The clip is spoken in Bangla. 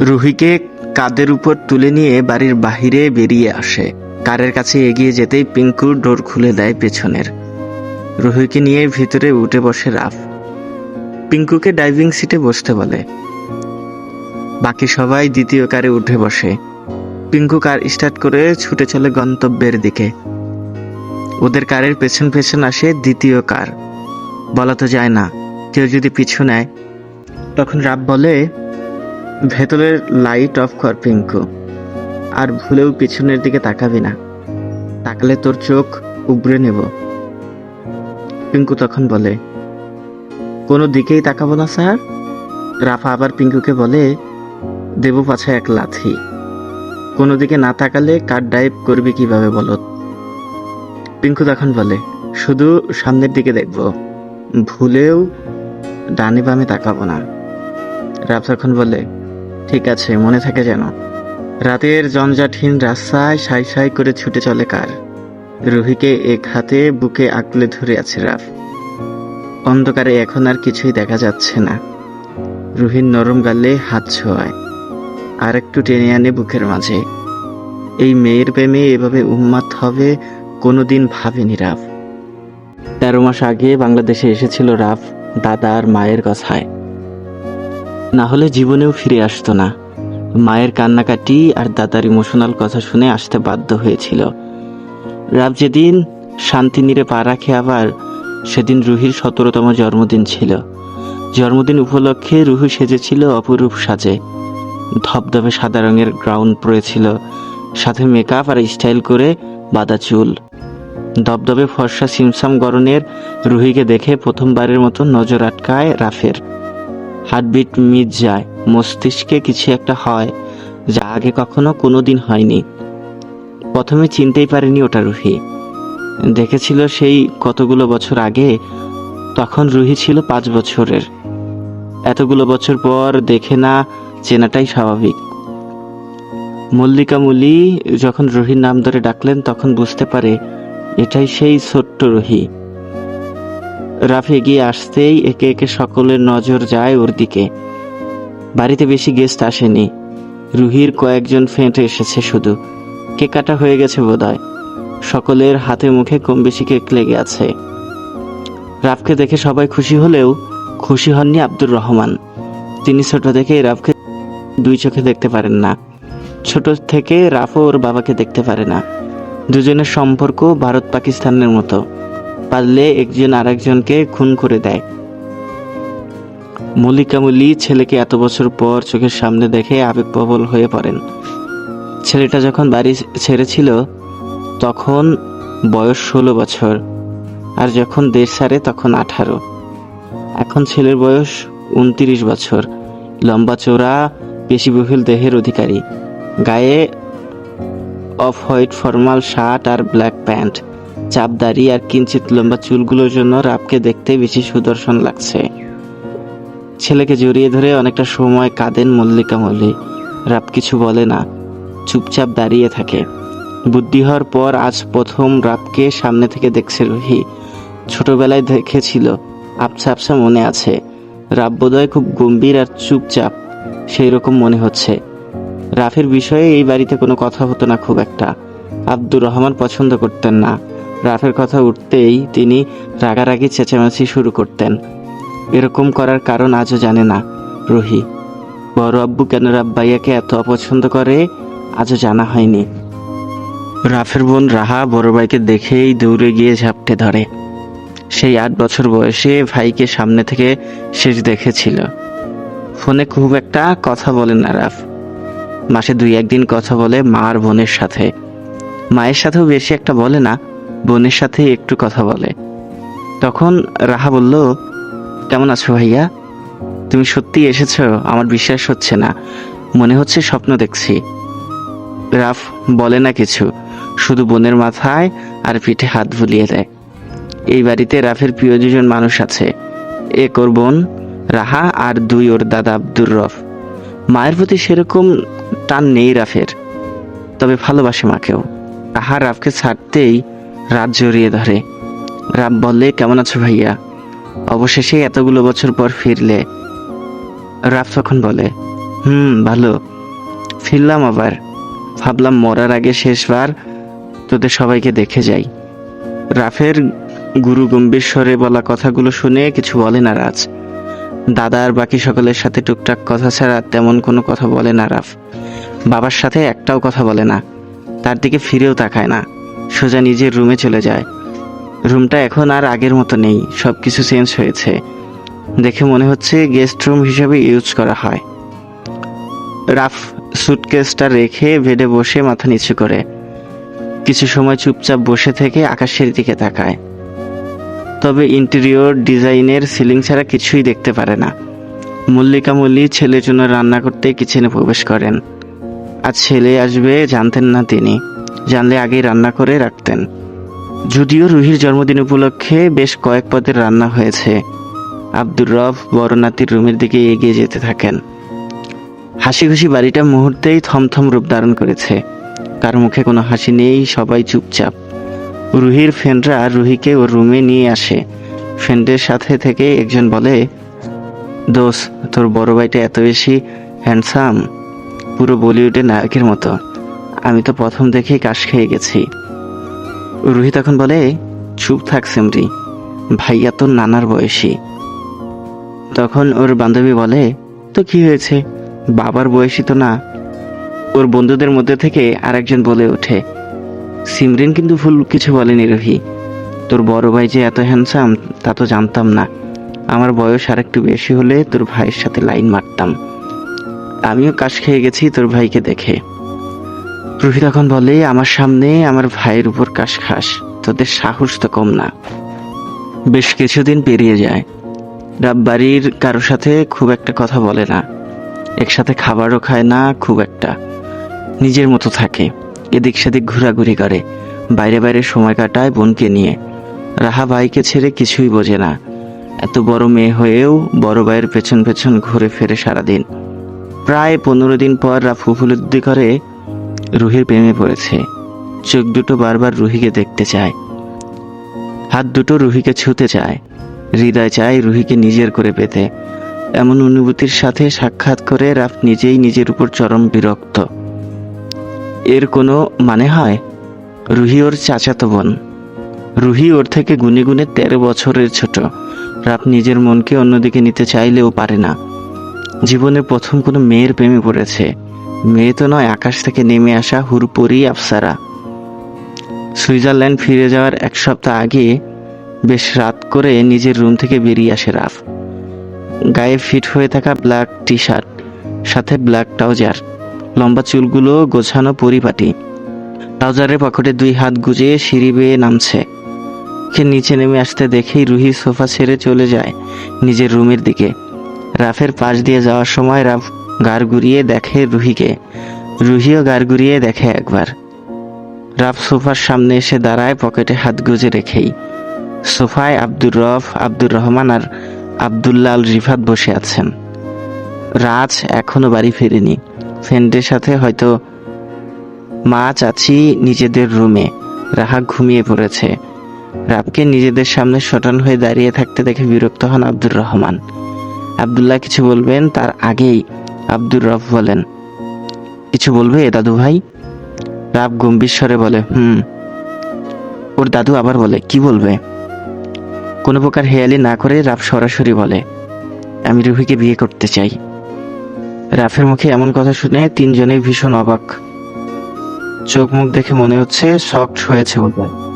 রুহিকে কাদের উপর তুলে নিয়ে বাড়ির বাহিরে বেরিয়ে আসে। কারের কাছে এগিয়ে যেতেই পিঙ্কু ডোর খুলে দেয় পেছনের। রুহিকে নিয়ে ভিতরে উঠে বসে রাফ। পিঙ্কুকে ডাইভিং সিটে বসতে বলে। বাকি সবাই দ্বিতীয় কারে উঠে বসে। পিঙ্কু কার স্টার্ট করে ছুটে চলে গন্তব্যের দিকে। ওদের কারের পেছন পেছন আসে দ্বিতীয় কার। বলা তো যায় না, কেউ যদি পিছু নেয়। তখন রাব বলে ভেতরের লাইট অফ কর পিঙ্কু। আর ভুলেও পিছনের দিকে তাকাবি না। তাকালে তোর চোখ উবড়ে নেব। পিঙ্কু তখন বলে, কোনো দিকেই তাকাবো না, স্যার? রাফা আবার পিঙ্কুকে বলে, দেব পাছে এক লাথি। কোনো দিকে না তাকালে কার ড্রাইভ করবি কীভাবে বলো? পিঙ্কু তখন বলে, শুধু সামনের দিকে দেখব। ভুলেও ডানে বামে তাকাবো না। রাফ তখন বলে ঠিক আছে, মনে থাকে যেন। রাতের জঞ্জাটহীন রাস্তায় সাই সাই করে ছুটে চলে কার। রুহিকে এক হাতে বুকে আঁকলে ধরে আছে রাফ। অন্ধকারে এখন আর কিছুই দেখা যাচ্ছে না। রুহির নরম গালে হাত ছোঁয়ায়। আর একটু টেনে আনে বুকের মাঝে। এই মেয়ের প্রেমে এভাবে উন্মাদ হবে কোনোদিন ভাবেনি রাফ। তেরো মাস আগে বাংলাদেশে এসেছিল রাফ দাদা আর মায়ের কথায়। না হলে জীবনেও ফিরে আসতো না। মায়ের কান্নাকাটি আর দাদার ইমোশনাল কথা শুনে আসতে বাধ্য হয়েছিল। রাব যেদিন শান্তি নিরে পা রাখে আবার, সেদিন রুহির সতেরোতম জন্মদিন ছিল। জন্মদিন উপলক্ষে রুহু সেজেছিল অপরূপ সাজে। ধবধবে সাদা রঙের গ্রাউন্ড পরেছিল, সাথে মেকআপ আর স্টাইল করে বাঁধা চুল। দবদবে ফর্সা সিমসাম গরনের রুহিকে দেখে প্রথমবারের মতো নজর আটকায় রাফের। হার্টবিট মিট যায়, মস্তিষ্কে কিছু একটা হয়, যা আগে কখনো কোনো দিন হয়নি। প্রথমে চিনতেই পারেনি ওটা রুহি। দেখেছিল সেই কতগুলো বছর আগে, তখন রুহি ছিল পাঁচ বছরের। এতগুলো বছর পর দেখে না, চেনাটাই স্বাভাবিক। মল্লিকা মুলি যখন রুহির নাম ধরে ডাকলেন, তখন বুঝতে পারে, এটাই সেই ছোট্ট রুহি। রাফি এগিয়ে আসতেই একে একে সকলের নজর যায় ওর দিকে। বাড়িতে বেশি গেস্ট আসেনি। রুহির কয়েকজন ফ্রেন্ড এসেছে শুধু। কেক কাটা হয়ে গেছে বোধহয়। সকলের হাতে মুখে কম বেশি কেক লেগে আছে। রাফকে দেখে সবাই খুশি হলেও খুশি হননি আব্দুর রহমান। তিনি ছোট থেকে রাফকে দুই চোখে দেখতে পারেন না। ছোট থেকে রাফও ওর বাবাকে দেখতে পারে না। দুজনের সম্পর্ক ভারত পাকিস্তানের মতো। পারলে একজন আরেকজনকে খুন করে দেয়। মল্লিকামলি ছেলেকে এত বছর পর চোখের সামনে দেখে আবেগপ্রবল হয়ে পড়েন। ছেলেটা যখন বাড়ি ছেড়েছিল, তখন বয়স ষোলো বছর, আর যখন দেশ সারে তখন আঠারো। এখন ছেলের বয়স উনত্রিশ বছর। লম্বা চোরা পেশিবহুল দেহের অধিকারী। গায়ে অফ হোয়াইট ফর্মাল শার্ট আর ব্ল্যাক প্যান্ট। চাপদারি আর কিঞ্চিত লম্বা চুলগুলোর জন্য রাবকে দেখতে বেশি সুদর্শন লাগছে। ছেলেকে জড়িয়ে ধরে অনেকটা সময় কাঁদেন মল্লিকা মল্লি। রাব কিছু বলে না, চুপচাপ দাঁড়িয়ে থাকে। বুদ্ধি হওয়ার পর আজ প্রথম রাবকে সামনে থেকে দেখছে রুহি। ছোটবেলায় দেখেছিল আবছা আবছা মনে আছে। রাব বোধহয় খুব গম্ভীর আর চুপচাপ সেই রকম মনে হচ্ছে। রাফের বিষয়ে এই বাড়িতে কোনো কথা হতো না খুব একটা। আব্দুর রহমান পছন্দ করতেন না। রাফের কথা উঠতেই তিনি রাগারাগি চেঁচামেচি শুরু করতেন। এরকম করার কারণ আজও জানে না রুহি। বড় আব্বু কেন রাব্বাইয়াকে এত অপছন্দ করে, আজও জানা হয়নি। রাফের বোন রাহা বড় ভাইকে দেখেই দৌড়ে গিয়ে ঝাপটে ধরে। সেই আট বছর বয়সে ভাইকে সামনে থেকে শেষ দেখেছিল। ফোনে খুব একটা কথা বলে না রাফ। মাসে দুই একদিন কথা বলে মা আর বোনের সাথে। মায়ের সাথেও বেশি একটা বলে না বোনের সাথে একটু কথা বলে। তখন রাহা বলল, কেমন আছো ভাইয়া? তুমি সত্যি এসেছ? আমার বিশ্বাস হচ্ছে না। মনে হচ্ছে স্বপ্ন দেখছি। রাফ বলে না কিছু, শুধু বোনের মাথায় আর পিঠে হাত বুলিয়ে দেয়। এই বাড়িতে রাফের প্রিয় দুজন মানুষ আছে এক ওর বোন, রাহা আর দুই ওর দাদা আব্দুর রফ। মায়ের প্রতি সেরকম টান নেই রাফের, তবে ভালোবাসে মাকেও। রাহা রাফকে ছাড়তেই রাত জড়িয়ে ধরে। রাব বললে, কেমন আছো ভাইয়া? অবশেষে এতগুলো বছর পর ফিরলে। রাফ তখন বলে, হুম, ভালো। ফিরলাম আবার। ভাবলাম মরার আগে শেষবার তোদের সবাইকে দেখে যাই। রাফের গুরু গম্ভীর স্বরে বলা কথাগুলো শুনে কিছু বলে না রাজ। দাদা আর বাকি সকলের সাথে টুকটাক কথা ছাড়া তেমন কোনো কথা বলে না রাফ। বাবার সাথে একটাও কথা বলে না। তার দিকে ফিরেও তাকায় না। সোজা নিজের রুমে চলে যায়। রুমটা এখন আর আগের মতো নেই সব কিছু চেঞ্জ হয়েছে। দেখে মনে হচ্ছে গেস্ট রুম হিসেবে ইউজ করা হয়। রাফ সুটকেসটা রেখে বেডে বসে মাথা নিচু করে। কিছু সময় চুপচাপ বসে থেকে আকাশের দিকে তাকায়। তবে ইন্টেরিয়র ডিজাইনের সিলিং ছাড়া কিছুই দেখতে পারে না। মল্লিকা মল্লি ছেলের জন্য রান্না করতে কিচেনে প্রবেশ করেন। আর ছেলে আসবে জানতেন না তিনি। জানলে আগেই রান্না করে রাখতেন। যদিও রুহির জন্মদিন উপলক্ষে বেশ কয়েক পদের রান্না হয়েছে। আব্দুর রফ বড় নাতির রুমের দিকে এগিয়ে যেতে থাকেন। হাসি খুশি বাড়িটা মুহূর্তেই থমথম রূপ ধারণ করেছে। কার মুখে কোনো হাসি নেই, সবাই চুপচাপ। রুহির ফ্রেন্ডরা রুহিকে ওর রুমে নিয়ে আসে। ফ্রেন্ডের সাথে থেকে একজন বলে দোষ তোর বড় ভাইটা এত বেশি হ্যান্ডসাম। পুরো বলিউডের নায়কের মতো। আমি তো প্রথম দেখেই কাশ খেয়ে গেছি। রুহি তখন বলে, চুপ থাক সিমরি, ভাইয়া তোর নানার বয়সী। তখন ওর বান্ধবী বলে, তো কি হয়েছে? বাবার বয়সী তো না। ওর বন্ধুদের মধ্যে থেকে আরেকজন বলে ওঠে, সিমরিন কিন্তু ভুল কিছু বলেনি রুহি। তোর বড় ভাই যে এত হ্যান্ডসাম তা তো জানতাম না। আমার বয়স আর একটু বেশি হলে তোর ভাইয়ের সাথে লাইন মারতাম। আমিও কাশ খেয়ে গেছি তোর ভাইকে দেখে। রুহি তখন বলে, আমার সামনে আমার ভাইয়ের উপর কাশ খাস, তোদের সাহস তো কম না। বেশ কিছুদিন পেরিয়ে যায়। রাব বাড়ির কারোর সাথে খুব একটা কথা বলে না। একসাথে খাবারও খায় না, খুব একটা। নিজের মতো থাকে। এদিক সেদিক ঘোরাঘুরি করে। বাইরে বাইরে সময় কাটায় বোনকে নিয়ে। রাহা ভাইকে ছেড়ে কিছুই বোঝে না। এত বড় মেয়ে হয়েও বড় ভাইয়ের পেছন পেছন ঘুরে ফেরে সারাদিন। প্রায় পনেরো দিন পর রাফ করে রুহির প্রেমে পড়েছে। চোখ দুটো বারবার রুহিকে দেখতে চায়। হাত দুটো রুহিকে ছুতে চায়। হৃদয় চায় রুহিকে নিজের করে পেতে। এমন অনুভূতির সাথে সাক্ষাৎ করে রাফ নিজেই নিজের উপর চরম বিরক্ত। এর কোনো মানে হয়? রুহি ওর চাচাতো বোন। রুহি ওর থেকে গুনে গুনে তেরো বছরের ছোট। রাফ নিজের মনকে অন্যদিকে নিতে চাইলেও পারে না। জীবনে প্রথম কোনো মেয়ের প্রেমে পড়েছে। মেয়ে তো নয় আকাশ থেকে নেমে আসা হুরপুরি আফসারা। সুইজারল্যান্ড ফিরে যাওয়ার এক সপ্তাহ আগে বেশ রাত করে নিজের রুম থেকে বেরিয়ে আসে রাফ। গায়ে ফিট হয়ে থাকা ব্ল্যাক টি শার্ট সাথে ব্ল্যাক ট্রাউজার, লম্বা চুলগুলো গোছানো পরিপাটি। ট্রাউজারের পকেটে দুই হাত গুজে সিঁড়ি বেয়ে নামছে। সে নিচে নেমে আসতে দেখেই রুহি সোফা ছেড়ে চলে যায় নিজের রুমের দিকে। রাফের পাশ দিয়ে যাওয়ার সময় রাফ গাড় ঘুরিয়ে দেখে রুহিকে। রুহিও গাড় ঘুরিয়ে দেখে একবার। রাফ সোফার সামনে এসে দাঁড়ায় পকেটে হাত গুজে রেখেই। সোফায় আব্দুর রফ, আব্দুর রহমান আর আবদুল্লাহ আল রিফাত বসে আছেন। রাজ এখনও বাড়ি ফেরেনি। ফ্রেন্ডের সাথে হয়তো মা, চাচি নিজেদের রুমে। রাহা ঘুমিয়ে পড়েছে। রাবকে নিজেদের সামনে শটান হয়ে দাঁড়িয়ে থাকতে দেখে বিরক্ত হন আব্দুর রহমান। আবদুল্লাহ কিছু বলবেন তার আগেই আব্দুর রফ বলেন। কিছু বলবে দাদু ভাই? রাব গম্ভীর স্বরে বলে, হুম। ওর দাদু আবার বলে, কি বলবে? কোনো প্রকার হেয়ালি না করে রাফ সরাসরি বলে, আমি রুহিকে বিয়ে করতে চাই। রাফের মুখে এমন কথা শুনে তিনজনেই ভীষণ অবাক। চোখ মুখ দেখে মনে হচ্ছে শক্ট হয়েছে বোধহয়।